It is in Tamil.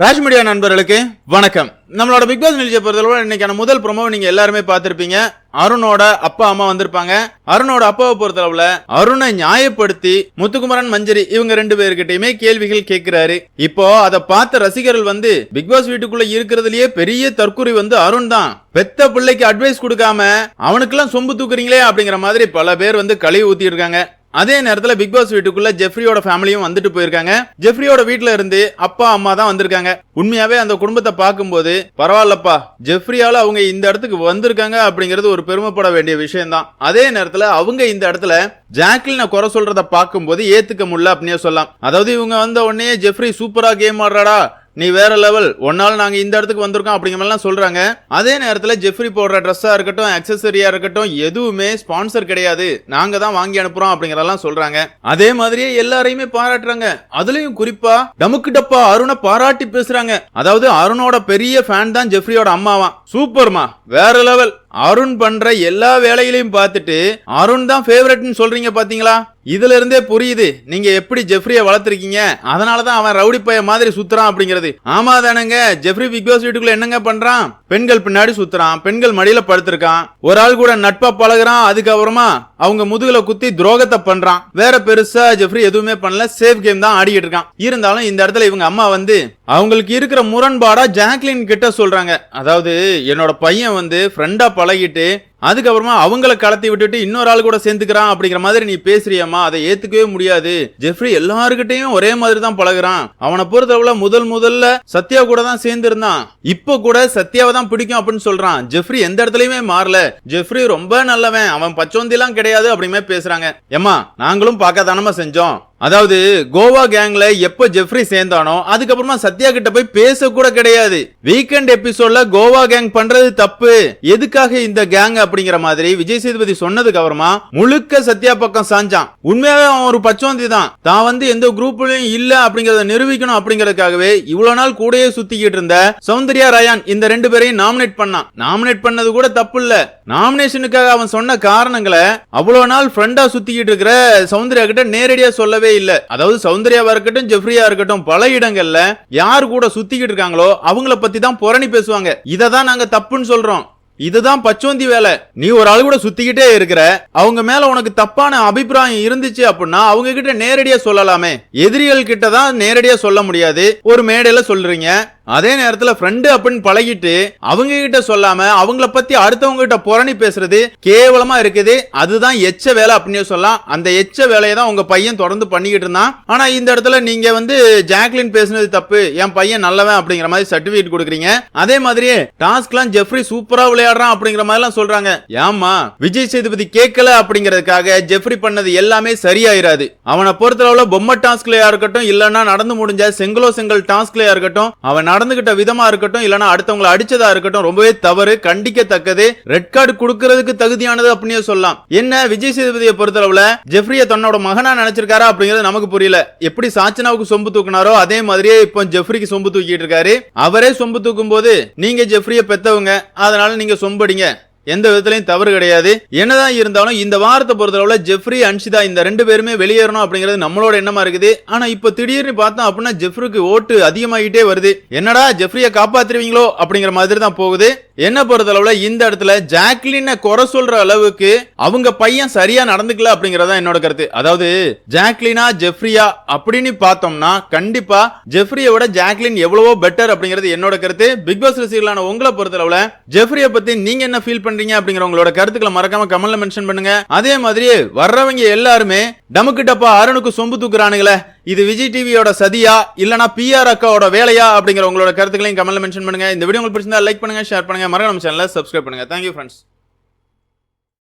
ராஜ் மீடியா நண்பர்களுக்கு வணக்கம். நம்மளோட பிக் பாஸ் நிகழ்ச்சியை பொறுத்தளவு இன்னைக்கான முதல் ப்ரோமோ நீங்க எல்லாருமே பார்த்திருப்பீங்க. அருணோட அப்பா அம்மா வந்திருப்பாங்க. அருணோட அப்பாவை பொறுத்தளவுல அருணை நியாயப்படுத்தி முத்துக்குமரன் மஞ்சரி இவங்க ரெண்டு பேர்கிட்டயுமே கேள்விகள் கேட்கிறாரு. இப்போ அதை பார்த்த ரசிகர்கள் வந்து பிக் பாஸ் வீட்டுக்குள்ள இருக்கிறதுலயே பெரிய தற்கொலை வந்து அருண் தான். பெத்த பிள்ளைக்கு அட்வைஸ் கொடுக்காம அவனுக்கெல்லாம் சொம்பு தூக்குறீங்களே அப்படிங்கிற மாதிரி பல பேர் வந்து கழுவி ஊத்தி இருக்காங்க. அதே நேரத்தில் பிக் பாஸ் வீட்டுக்குள்ள ஜெஃப்ரியோட ஃபேமிலியும் வந்துட்டு போயிருக்காங்க. ஜெஃப்ரியோட வீட்டுல இருந்து அப்பா அம்மா தான் வந்திருக்காங்க. உண்மையாவே அந்த குடும்பத்தை பார்க்கும்போது பரவாயில்லப்பா ஜெஃப்ரியால அவங்க இந்த இடத்துக்கு வந்திருக்காங்க அப்படிங்கிறது ஒரு பெருமைப்பட வேண்டிய விஷயம் தான் அதே நேரத்துல அவங்க இந்த இடத்துல ஜாக்லினை குறை சொல்றத பார்க்கும்போது ஏத்துக்க முடியல அப்படின்னே சொல்லலாம். அதாவது இவங்க வந்த உடனே ஜெஃப்ரி சூப்பரா கேம் ஆடுறாடா. நீ வேற லெவல் ஒன்னால் நாங்க இந்த இடத்துக்கு வந்திருக்கோம் அப்படிங்கிற மாதிரிலாம் சொல்றாங்க. அதே நேரத்துல ஜெஃப்ரி போடுற ட்ரெஸ்ஸா இருக்கட்டும் அக்சசரியா இருக்கட்டும் எதுவுமே ஸ்பான்சர் கிடையாது. நாங்க தான் வாங்கி அனுப்புறோம் அப்படிங்கறதெல்லாம் சொல்றாங்க. அதே மாதிரியே எல்லாரையுமே பாராட்டுறாங்க. அதுலயும் குறிப்பா டமுக்கு டப்பா அருணை பாராட்டி பேசுறாங்க. அதாவது அருணோட பெரிய ஃபேன் தான் ஜெஃப்ரியோட அம்மாவா சூப்பர்மா வேற லெவல் அருண் பண்ற எல்லா வேலைகளையும் பார்த்துட்டு அருண் தான் ஃபேவரட்னு சொல்றீங்க பாத்தீங்களா? இதுல இருந்தே புரியுது நீங்க எப்படி ஜெஃப்ரிய வளர்த்துருக்கீங்க? அதனாலதான் அவன் ரவுடி பைய மாதிரி சுத்துறான் அப்படிங்கிறது. ஆமா தானங்க ஜெஃப்ரி பிக் பாஸ் வீட்டுக்குள்ள என்னங்க பண்றான்? பெண்கள் பின்னாடி சுத்துறான் பெண்கள் மடியில படுத்திருக்கான். ஒரு ஆள் கூட நட்பா பழகுறான் அதுக்கப்புறமா அவங்க முதுகுல குத்தி துரோகத்தை பண்றான். வேற பெருசா ஜெஃப்ரி எதுவுமே பண்ணல சேஃப் கேம் தான் ஆடிக்கிட்டு இருக்கான். இருந்தாலும் இந்த இடத்துல இவங்க அம்மா வந்து அவங்களுக்கு இருக்கிற முரண்பாடா ஜாக்லின் கிட்ட சொல்றாங்க. அதாவது என்னோட பையன் வந்து ஃப்ரெண்டா பழகிட்டு அதுக்கப்புறமா அவங்கள கலத்தி விட்டுட்டு இன்னொரு ஆள் கூட சேர்ந்துக்கிறான் அப்படிங்கிற மாதிரி நீ பேசுறியம்மா. அதை ஏத்துக்கவே முடியாது. ஜெஃப்ரி எல்லாருக்கிட்டையும் ஒரே மாதிரி தான் பழகுறான். அவனை பொறுத்தளவுல முதல் முதல்ல சத்யா கூட தான் சேர்ந்து இருந்தான் இப்போ கூட சத்யாவை தான் பிடிக்கும் அப்படின்னு சொல்றான். ஜெஃப்ரி எந்த இடத்துலயுமே மாறல. ஜெஃப்ரி ரொம்ப நல்லவன். அவன் பச்சோந்தி எல்லாம் கிடையாது அப்படிமே பேசுறாங்க. ஏமா நாங்களும் பார்க்க தானமா செஞ்சோம். அதாவது கோவா கேங்ல எப்ப ஜெஃப்ரி சேர்ந்தானோ அதுக்கப்புறமா சத்யா கிட்ட போய் பேச கூட கிடையாது. வீக்கெண்ட் எபிசோட்ல கோவா கேங் பண்றது தப்பு. எதுக்காக இந்த கேங் அப்படிங்கிற மாதிரி விஜய் சேதுபதி சொன்னதுக்கு அப்புறமா முழுக்க சத்யா பக்கம் சாஞ்சான். உண்மையாவே அவன் ஒரு பச்சோந்தி தான் தான் வந்து எந்த குரூப்லயும் இல்ல அப்படிங்கறத நிரூபிக்கணும் அப்படிங்கறதுக்காகவே இவ்வளவு நாள் கூடயே சுத்திக்கிட்டு இருந்த சௌந்தர்யா ரயான் இந்த ரெண்டு பேரையும் நாமினேட் பண்ணான். நாமினேட் பண்ணது கூட தப்பு இல்ல நாமினேஷனுக்காக அவன் சொன்ன காரணங்களை அவ்வளவு நாள் ஃப்ரெண்டா சுத்திக்கிட்டு இருக்கிற சௌந்தர்யா கிட்ட நேரடியா சொல்லவே இல்ல. அதாவது சௌந்தர்யாவா இருக்கட்டும் ஜெஃப்ரியா இருக்கட்டும் பல இடங்கள்ல யார் கூட சுத்திக்கிட்டு இருக்காங்களோ அவங்கள பத்தி தான் புரணி பேசுவாங்க. இதை தான் நாங்க தப்புன்னு சொல்றோம். இதுதான் பச்சோந்தி வேலை. நீ ஒரு ஆள் கூட சுத்திக்கிட்டே இருக்கிற. அவங்க மேல உனக்கு தப்பான அபிப்பிராயம் இருந்துச்சு அப்படின்னா அவங்க கிட்ட நேரடியா சொல்லலாமே. எதிரிகள் கிட்ட தான் நேரடியா சொல்ல முடியாது. ஒரு மேடையில சொல்றீங்க. அதே நேரத்துல ஃப்ரெண்டு அப்படின்னு பழகிட்டு அவங்க கிட்ட சொல்லாம அவங்கள பத்தி அடுத்தவங்க கிட்ட புரணி பேசுறது கேவலமா இருக்குது. அதுதான் எச்ச வேலை அப்படின்னு சொல்லலாம். அந்த எச்ச வேலையை தான் உங்க பையன் தொடர்ந்து பண்ணிக்கிட்டு இருந்தான். ஆனா இந்த இடத்துல நீங்க வந்து ஜாக்லின் பேசுனது தப்பு. என் பையன் நல்லவன் அப்படிங்கிற மாதிரி சர்டிபிகேட் கொடுக்குறீங்க. அதே மாதிரியே டாஸ்க்லாம் ஜெஃப்ரி சூப்பரா விளையாடுறான் அப்படிங்கிற மாதிரி எல்லாம் சொல்றாங்க. ஏமா விஜய் சேதுபதி கேட்கல அப்படிங்கிறதுக்காக ஜெஃப்ரி பண்ணது எல்லாமே சரியாயிராது. அவனை பொறுத்தளவுல பொம்மை டாஸ்க்லயா இருக்கட்டும் இல்லைன்னா நடந்து முடிஞ்ச செங்கலோ செங்கல் டாஸ்க்லயா இருக்கட்டும் அவன் நடந்துகிட்ட விதமா இருக்கட்டும் இல்லனா அடுத்தவங்களை அடிச்சதா இருக்கட்டும் ரொம்பவே தவறு கண்டிக்கத்தக்கது. ரெட் கார்டு கொடுக்கறதுக்கு தகுதியானது அப்படின்னே சொல்லலாம். என்ன விஜய் சேதுபதியை பொறுத்தளவுல ஜெஃப்ரிய தன்னோட மகனா நினைச்சிருக்காரா அப்படிங்கிறது நமக்கு புரியல. எப்படி சாச்சனாவுக்கு சொம்பு தூக்குனாரோ அதே மாதிரியே இப்போ ஜெஃப்ரிக்கு சொம்பு தூக்கிட்டு இருக்காரு. அவரே சொம்பு தூக்கும் போது நீங்க ஜெஃப்ரிய பெத்தவங்க அதனால நீங்க சொம்படிங்க. எந்த விதத்திலையும் தவறு கிடையாது. என்னதான் இருந்தாலும் இந்த வாரத்தை பொறுத்தளவுல ஜெஃப்ரி அன்ஷிதா இந்த ரெண்டு பேருமே வெளியேறணும் அப்படிங்கிறது நம்மளோட எண்ணமா இருக்குது. ஆனா இப்ப திடீர்னு பார்த்தோம் அப்படின்னா ஜெஃப்ருக்கு ஓட்டு அதிகமாகிட்டே வருது. என்னடா ஜெஃப்ரியை காப்பாத்துருவீங்களோ அப்படிங்கிற மாதிரி தான் போகுது. என்ன பொறுத்தளவுல இந்த இடத்துல ஜாக்லினை குறை சொல்ற அளவுக்கு அவங்க பையன் சரியா நடந்துக்கல அப்படிங்கறதா என்னோட கருத்து. அதாவது ஜாக்லினா ஜெஃப்ரியா அப்படின்னு பார்த்தோம்னா கண்டிப்பா ஜெஃப்ரியை விட ஜாக்லின் எவ்வளவோ பெட்டர் அப்படிங்கிறது என்னோட கருத்து. பிக் பாஸ் ரசிகர்களான உங்களை பொறுத்தளவுல ஜெஃப்ரியை பத்தி நீங்க என்ன ஃபீல் பண்றீங்க அப்படிங்கிற உங்களோட கருத்துக்களை மறக்காம கமெண்ட்ல மென்ஷன் பண்ணுங்க. அதே மாதிரி வர்றவங்க எல்லாருமே டமுக்கு டப்பா அருணுக்கு சொம்பு தூக்குறானுங்களே இது விஜய் டிவியோட சதியா இல்லனா பிஆர் அக்காவோட வேலையா அப்படிங்கிற உங்களோட கருத்துக்களையும் கமெண்ட்ல மென்ஷன் பண்ணுங்க. இந்த வீடியோ உங்களுக்கு பிடிச்சிருந்தா லைக் பண்ணுங்க ஷேர் பண்ணுங்க. மறக்காம நம்ம சேனலை சப்ஸ்கிரைப் பண்ணுங்க. Thank you friends